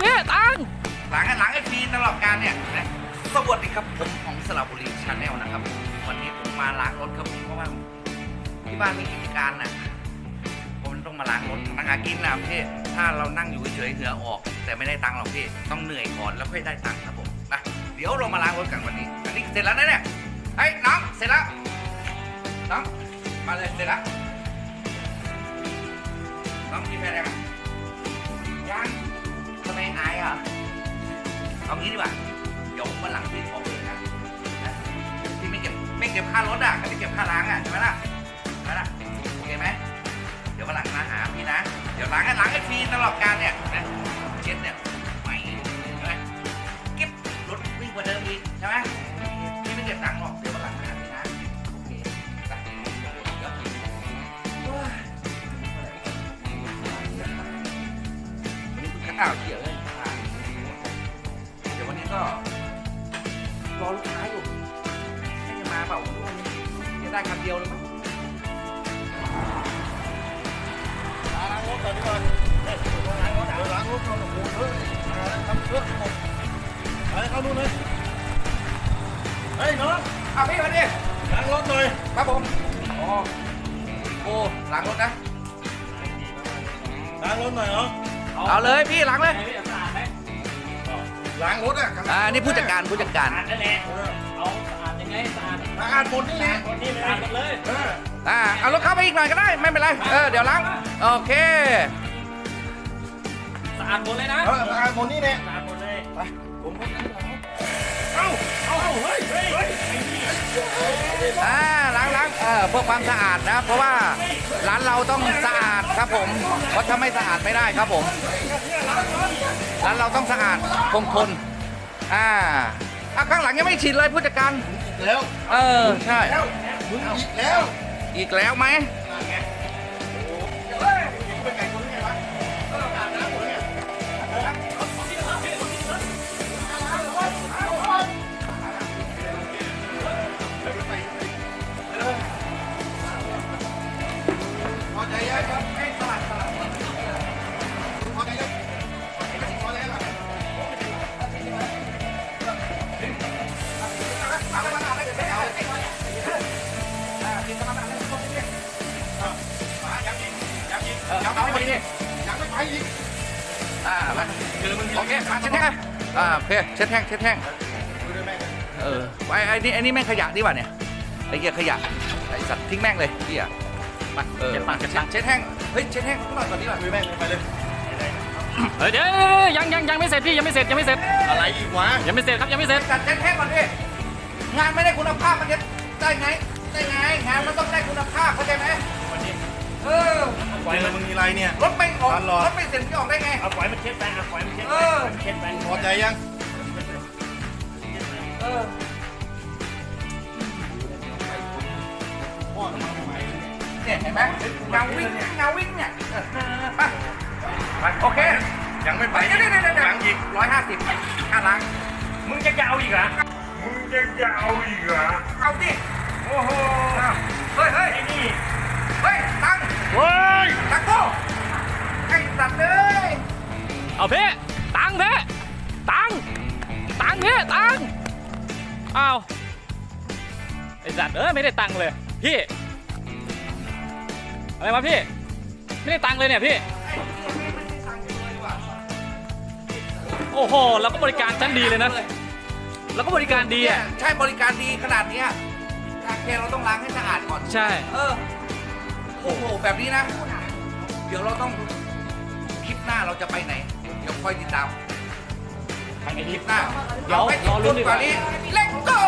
พี่ตังหลังหลังไอพีตลอดการเนี่ยนะสวัสดีครับผมของสระบุรีชาแนลนะครับวันนี้ผมมาล้างรถครับเพราะว่าที่บ้านมีกิจการน่ะผมต้องมาล้างรถทำมาหากินนะพี่ถ้าเรานั่งอยู่เฉยเหงื่อออก แต่ไม่ได้ตังค์หรอกพี่ต้องเหนื่อยก่อนแล้วค่อยได้ตังค์ครับผมนะเดี๋ยวเรามาล้างรถกันวันนี้อันนี้เสร็จแล้วนะเนี่ยเฮ้น้องเสร็จแล้วน้องมาเลยเสร็จแล้วน้องกินแฟนยังยัง ทำไมอายอะเอางี้ดีกว่าเดี๋ยววันหลังพี่ขอเบอร์นะนะพี่ไม่เก็บไม่เก็บค่ารถอะไม่เก็บค่าล้างอะใช่ไหมล่ะใช่ไหมล่ะโอเคไหมเดี๋ยววันหลังมาหาพี่นะ เดี๋ยวล้างให้ล้างให้ฟรีตลอดการเนี่ยนะเช็ดเนี่ยใหม่ใช่ไหมเก็บรถวิ่งกว่าเดิมอีกใช่ไหมพี่ไม่เก็บตังค์หรอกเดี๋ยววันหลังมาหาพี่นะโอเคไปเดี๋ยวโอ้ยวันนี้เพิ่งข้าวเขียวเลย รอลูกค้าอยู่ให้จะมาเปล่าไม่รู้วันนี้จะได้คันเดียวเลยมั้งล้างรถก่อนดีกว่าเฮ้ยล้างรถล้างรถก่อนโอ้โหเฮ้ยทำเครื่องหมดไปเข้านู่นเลยเฮ้ยน้องเอาพี่มาดิล้างรถหน่อยครับผมอ๋อโอ้ล้างรถนะล้างรถหน่อยเนาะเอาเลยพี่ล้างเลย ล้างรถอะอ่านี่ผู้จัดการผู้จัดการนั่นแหละเอาสะอาดยังไงสะอาดล้างอาดหมดนี่แหละคนนี้ไม่ได้หมดเลยเอออ่าเอารถเข้าไปอีกหน่อยก็ได้ไม่เป็นไรเออเดี๋ยวล้างโอเคสะอาดหมดเลยนะเออล้างอาดหมดนี่แหละสะอาดหมดเลยไปผมก็ล้างเอ้าเอ้าเฮ้ยเฮ้ยเฮ้ยอ่าล้างล้าง เออเพื่อความสะอาดนะ เพราะว่าร้านเราต้องสะอาดครับผม เพราะถ้าไม่สะอาดไม่ได้ครับผม ร้านเราต้องสะอาดคงทนอ่าอะข้างหลังยังไม่ฉีดเลยผู้จัดการแล้ว เออ ใช่แล้วมึงอีกแล้ว อีกแล้วไหม อ่ามาโอเคมาเช็ดแห้งอะอ่าโอเคเช็ดแห้งเช็ดแห้งดูด้วยแม่เออไอ้ไอ้นี่ไอ้นี่แม่งขยะนี่หว่าเนี่ยไอ้เหี้ยขยะไอ้สัตว์ทิ้งแม่งเลยเหี้ยมาเออเจ็บปากเจ็บปากเช็ดแห้งเฮ้ยเช็ดแห้งข้างนอกก่อนดีกว่าดูแม่ไปเลยเฮ้ยเดี๋ยวยังยังยังไม่เสร็จพี่ยังไม่เสร็จยังไม่เสร็จอะไรอีกวะยังไม่เสร็จครับยังไม่เสร็จจัดเช็ดแห้งก่อนดิงานไม่ได้คุณภาพมันจะได้ไงได้ไงงานมันต้องได้คุณภาพเข้า ออกร้านรอรถไม่เสร็จพี่ออกได้ไง เอาปล่อยมันเช็ดไปเอาปล่อยมันเช็ดเอไปอเช็ดไปพอใจยังเออพ่อทำไมเนี่ยเห็นไหมเงาวิ่งเนี่ยเงาวิ่งเนี่ยเออไปไปโอเค ยังไม่ไปไปเดี๋ยวเดี๋ยวเดี๋ยวเดี๋ยวยังอีกร้อยห้าสิบค่าล้างมึงจะจะเอาอีกเหรอมึงยังจะเอาอีกเหรอเอาดิโอ้โหเฮ้ยเฮ้ยไอ้นี่เฮ้ยตังค์เฮ้ยตังค์โก้ พ่ตังค์เพ่ตังค์ตังค์เพ่ตังค์อ้าวไอ้สัตว์เออไม่ได้ตังค์เลยพี่ อะไรวะพี่ ไม่ได้ตังค์เลยเนี่ยพี่โอ้โหเราก็บริการชั้นดีเลยนะเราก็บริการดีอะใช่บริการดีขนาดเนี้ยโอเคเราต้องล้างให้สะอาดก่อนใช่ เออโอ้โหแบบนี้นะ เดี๋ยวเราต้องคลิปหน้าเราจะไปไหนเดี๋ยวค่อยติดตามไปไงคดีลิปหน้าเดี๋ยวไปรอลุ้นดีกว่านี้ Let's go